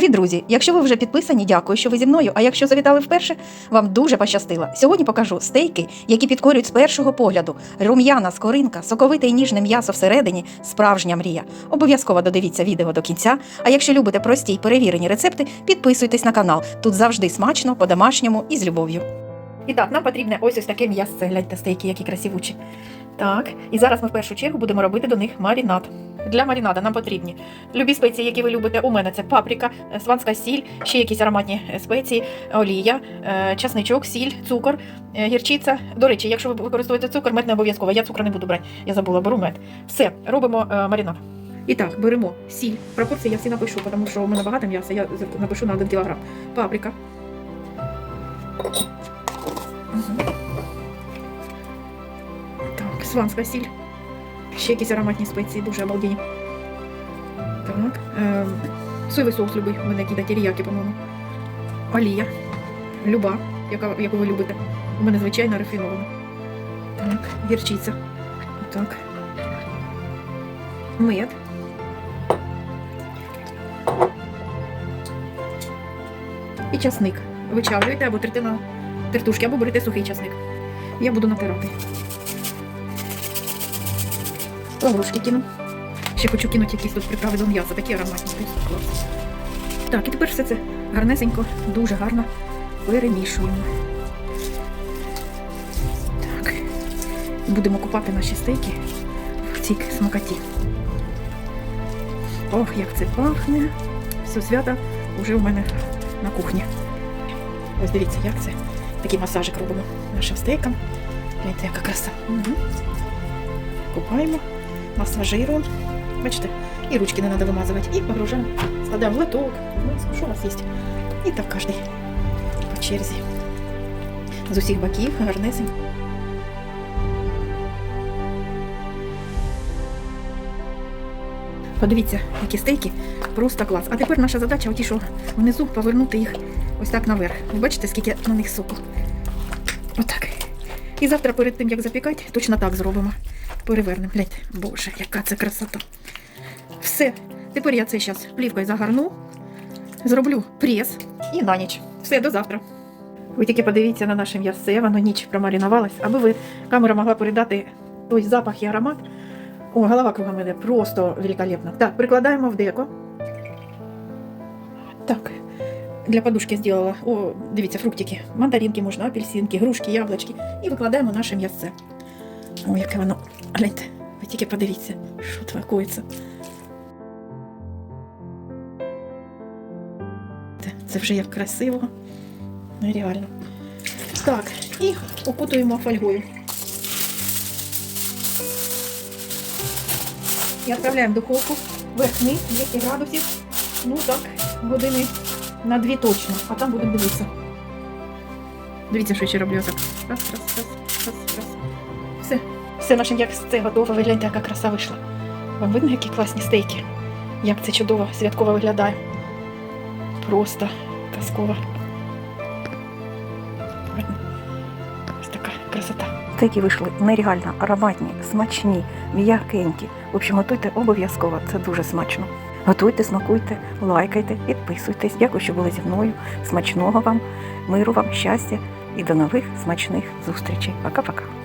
Привіт, друзі! Якщо ви вже підписані, дякую, що ви зі мною. А якщо завітали вперше, вам дуже пощастило. Сьогодні покажу стейки, які підкорюють з першого погляду. Рум'яна, скоринка, соковите і ніжне м'ясо всередині справжня мрія. Обов'язково додивіться відео до кінця. А якщо любите прості й перевірені рецепти, підписуйтесь на канал. Тут завжди смачно, по-домашньому і з любов'ю. І так, нам потрібне ось ось таке м'ясце. Гляньте стейки, які красивучі. Так, і зараз ми в першу чергу будемо робити до них маринад. Для маринада нам потрібні любі спеції, які ви любите. У мене це паприка, е, сванська сіль, ще якісь ароматні е, спеції, олія, е, часничок, сіль, цукор, гірчиця. До речі, якщо ви використовуєте цукор, мед не обов'язково. Я цукру не буду брати. Я забула, беру мед. Все, робимо маринад. І так, беремо сіль. Пропорції я всі напишу, тому що у мене багато м'яса, я напишу на 1 кг. Паприка. Так, сванська сіль. Ще якісь ароматні спеції, дуже обалдені. Так. Е, соєвий соус любий, у мене який теріяки, по-моєму. Олія. Люба, яка, яку ви любите. У мене звичайна рафінована. Так, гірчиця. Так. Мед. І часник. Вичавлюєте або трите на тертушки, або берете сухий часник. Я буду натирати. Лаврушки кину. Ще хочу кинути якісь тут приправи до м'яса, такі ароматні. Клас. Так, і тепер все це гарнесенько, дуже гарно перемішуємо. Так. Будемо купати наші стейки в цій смакоті. Ох, як це пахне. Все свято вже у мене на кухні. Ось дивіться, як це. Такий масажик робимо нашим стейкам. Гляньте, яка краса. Угу. Купаємо, масажируємо. Бачите, і ручки не треба вимазувати. І погружаємо, складаємо в лоток, в миску, що у вас є. І так кожен по черзі. З усіх боків гарнесенько. Подивіться, які стейки, просто клас. А тепер наша задача, оті, що внизу, повернути їх ось так наверх. Ви бачите, скільки на них соку? Отак. І завтра перед тим, як запікати, точно так зробимо. Перевернемо. Гляньте, боже, яка це красота. Все. Тепер я це зараз плівкою загарну, зроблю прес і на ніч. Все, до завтра. Ви тільки подивіться на наше м'ясце, воно ніч промаринувалось, аби ви камера могла передати той запах і аромат. О, голова кругом іде, просто великолепно. Так, прикладаємо в деко. Так, для подушки зробила, о, дивіться, фруктики, мандаринки можна, апельсинки, грушки, яблучки. І викладаємо наше м'ясце. О, яке воно. Гляньте, ви тільки подивіться, що твакується. Це вже як красиво. Нереально. Так, і окутуємо фольгою. І відправляємо в духовку верхний 200 градусів. Ну так, години на дві точно, а там будемо дивитися. Дивіться, що я ще роблю так. Раз, раз, раз, раз, раз. Все. Наше м'ясце готове. Ви гляньте, яка краса вийшла. Вам видно, які класні стейки? Як це чудово, святково виглядає. Просто казково. Ось така красота. Стейки вийшли нереально ароматні, смачні, м'якенькі. В общем, готуйте обов'язково, це дуже смачно. Готуйте, смакуйте, лайкайте, підписуйтесь. Дякую, що були зі мною. Смачного вам, миру вам, щастя і до нових смачних зустрічей. Пока-пока.